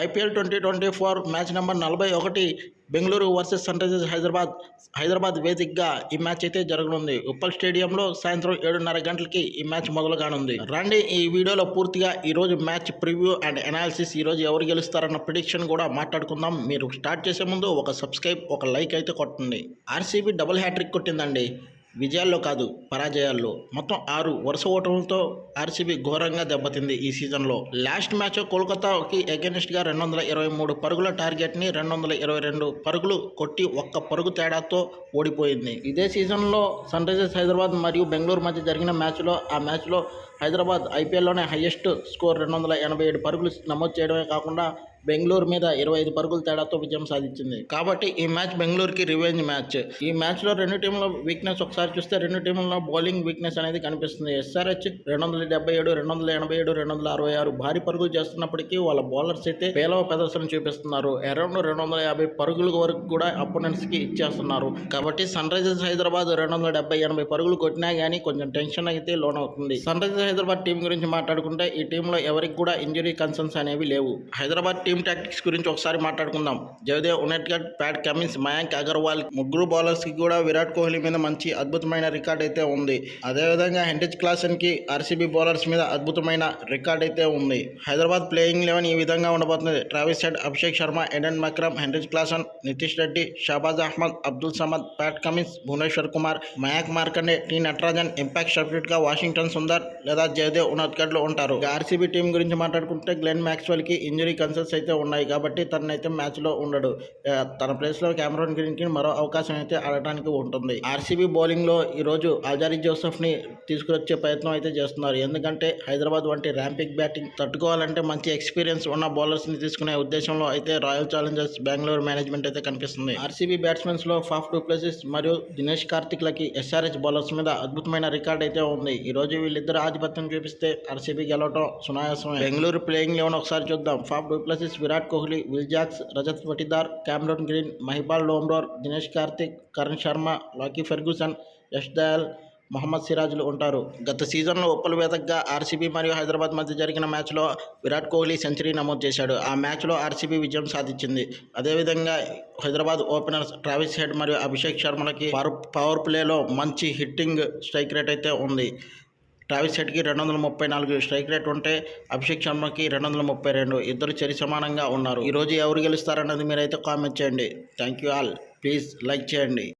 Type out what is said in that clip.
IPL twenty twenty four match number నలభై ఒకటి Bengaluru versus Sunrisers Hyderabad Hyderabad వేదికగా ఈ మ్యాచ్ అయితే జరగనుంది. ఉప్పల్ స్టేడియంలో సాయంత్రం ఏడున్నర గంటలకి ఈ మ్యాచ్ మొదలు కానుంది రండి ఈ వీడియోలో పూర్తిగా ఈరోజు మ్యాచ్ ప్రివ్యూ అండ్ అనాలిసిస్ ఈ రోజు ఎవరు గెలుస్తారన్న ప్రిడిక్షన్ కూడా మాట్లాడుకుందాం. మీరు స్టార్ట్ చేసే ముందు ఒక సబ్స్క్రైబ్ ఒక లైక్ అయితే కొట్టండి. ఆర్సీబీ డబుల్ హ్యాట్రిక్ కొట్టిందండి. విజయాల్లో కాదు పరాజయాల్లో. మొత్తం ఆరు వరుస ఓటములతో ఆర్సీబీ ఘోరంగా దెబ్బతింది ఈ సీజన్లో. లాస్ట్ మ్యాచ్ కోల్కతాకి అగెనిస్ట్గా రెండు వందల ఇరవై మూడు పరుగుల టార్గెట్ని రెండు వందల ఇరవై రెండు పరుగులు కొట్టి ఒక్క పరుగు తేడాతో ఓడిపోయింది. ఇదే సీజన్లో సన్ రైజర్స్ హైదరాబాద్ మరియు బెంగళూరు మధ్య జరిగిన మ్యాచ్లో ఆ మ్యాచ్లో హైదరాబాద్ ఐపీఎల్లోనే హైయెస్ట్ స్కోర్ రెండు వందల ఎనభై ఏడు పరుగులు నమోదు చేయడమే కాకుండా బెంగళూరు మీద ఇరవై ఐదు పరుగుల తేడాతో విజయం సాధించింది. కాబట్టి ఈ మ్యాచ్ బెంగళూరుకి రివెంజ్ మ్యాచ్ ఈ మ్యాచ్లో రెండు టీంల వీక్నెస్ ఒకసారి చూస్తే రెండు టీంల బౌలింగ్ వీక్నెస్ అనేది కనిపిస్తుంది. ఎస్ఆర్హెచ్ రెండు వందల డెబ్బై ఏడు రెండు వందల ఎనభై ఏడు రెండు వందల అరవై ఆరు భారీ పరుగులు చేస్తున్నప్పటికీ వాళ్ళ బౌలర్స్ అయితే పేలవ ప్రదర్శన చూపిస్తున్నారు. అరౌండ్ రెండు వందల యాభై పరుగుల వరకు కూడా అపోనెంట్స్కి ఇచ్చేస్తున్నారు. కాబట్టి సన్ రైజర్స్ హైదరాబాద్ రెండు వందల డెబ్బై ఎనభై పరుగులు కొట్టినా కానీ కొంచెం టెన్షన్ అయితే లోన్ అవుతుంది. సన్ రైజర్స్ హైదరాబాద్ టీం గురించి మాట్లాడుకుంటే ఈ టీంలో ఎవరికి కూడా ఇంజరీ కన్సర్న్స్ అనేవి లేవు. హైదరాబాద్ టీం టీమ్ టాక్టిక్స్ గురించి ఒకసారి మాట్లాడుకుందాం. జయదేవ్ ఉనెట్గడ్ ప్యాట్ కమిన్స్ మయాంక్ అగర్వాల్ ముగ్గురు బౌలర్స్కి కూడా విరాట్ కోహ్లీ మీద మంచి అద్భుతమైన రికార్డ్ అయితే ఉంది. అదేవిధంగా హెండెజ్ క్లాసన్కి ఆర్సీబీ బౌలర్స్ మీద అద్భుతమైన రికార్డ్ అయితే ఉంది. హైదరాబాద్ ప్లేయింగ్ లెవెన్ ఈ విధంగా ఉండబోతుంది. Travis Head Abhishek Sharma Aiden Markram Heinrich Klaasen Nitish Reddy Shahbaz Ahmed Abdul Samad Pat Cummins Bhuvneshwar Kumar Mayank Markande T Natarajan impact సబ్స్టిట్యూట్గా Washington Sundar లేదా జయదేవ్ ఉనత్కడ్ ఉంటారు. ఆర్సీబీ టీం గురించి మాట్లాడుకుంటే గ్లెన్ మ్యాక్స్వెల్కి ఇంజరీ కన్సర్న్స్ అయితే ఉన్నాయి కాబట్టి తనైతే మ్యాచ్లో ఉండడు. తన ప్లేస్లో కెమెరాన్ మరో అవకాశం అయితే ఆడటానికి ఉంటుంది. ఆర్సీబీ బౌలింగ్లో ఈ రోజు అజారి తీసుకువచ్చే ప్రయత్నం అయితే చేస్తున్నారు. ఎందుకంటే హైదరాబాద్ వంటి ర్యాంపిక్ బ్యాటింగ్ తట్టుకోవాలంటే మంచి ఎక్స్పీరియన్స్ ఉన్న బౌలర్స్ని తీసుకునే ఉద్దేశంలో అయితే రాయల్ ఛాలెంజర్స్ బెంగళూరు మేనేజ్మెంట్ అయితే కనిపిస్తుంది. ఆర్సీబీ బ్యాట్స్మెన్స్లో ఫాఫ్ ఫాఫ్ డూప్లెసిస్ మరియు దినేష్ కార్తిక్లకి ఎస్ఆర్హెచ్ బౌలర్స్ మీద అద్భుతమైన రికార్డ్ అయితే ఉంది. ఈ రోజు వీళ్ళిద్దరు ఆధిపత్యం చూపిస్తే ఆర్సీబీ గెలవటం సునాయాసమే. బెంగళూరు ప్లేయింగ్ లెవెన్ ఒకసారి చూద్దాం. Faf du Plessis Virat Kohli Will Jacks Rajat Patidar Cameron Green Mahipal Lomror Dinesh Karthik Karn Sharma Lockie Ferguson Yash Dayal Mohammed సిరాజ్లు ఉంటారు. గత సీజన్లో ఉప్పల వేదకగా ఆర్సీబీ మరియు హైదరాబాద్ మధ్య జరిగిన మ్యాచ్లో విరాట్ కోహ్లీ సెంచరీ నమోదు చేశాడు. ఆ మ్యాచ్లో ఆర్సీబీ విజయం సాధించింది. అదేవిధంగా హైదరాబాద్ ఓపెనర్స్ ట్రావిస్ హెడ్ మరియు అభిషేక్ శర్మలకి పవర్ పవర్ ప్లేలో మంచి హిట్టింగ్ స్ట్రైక్ రేట్ అయితే ఉంది. ట్రావిస్ సెట్కి రెండు వందల ముప్పై నాలుగు స్ట్రైక్ రేట్ ఉంటే అభిషేక్ శర్మకి రెండు వందల ముప్పై రెండు ఇద్దరు చరి సమానంగా ఉన్నారు ఈరోజు ఎవరు గెలుస్తారన్నది మీరైతే కామెంట్ చేయండి. Thank you all. Please like చేయండి.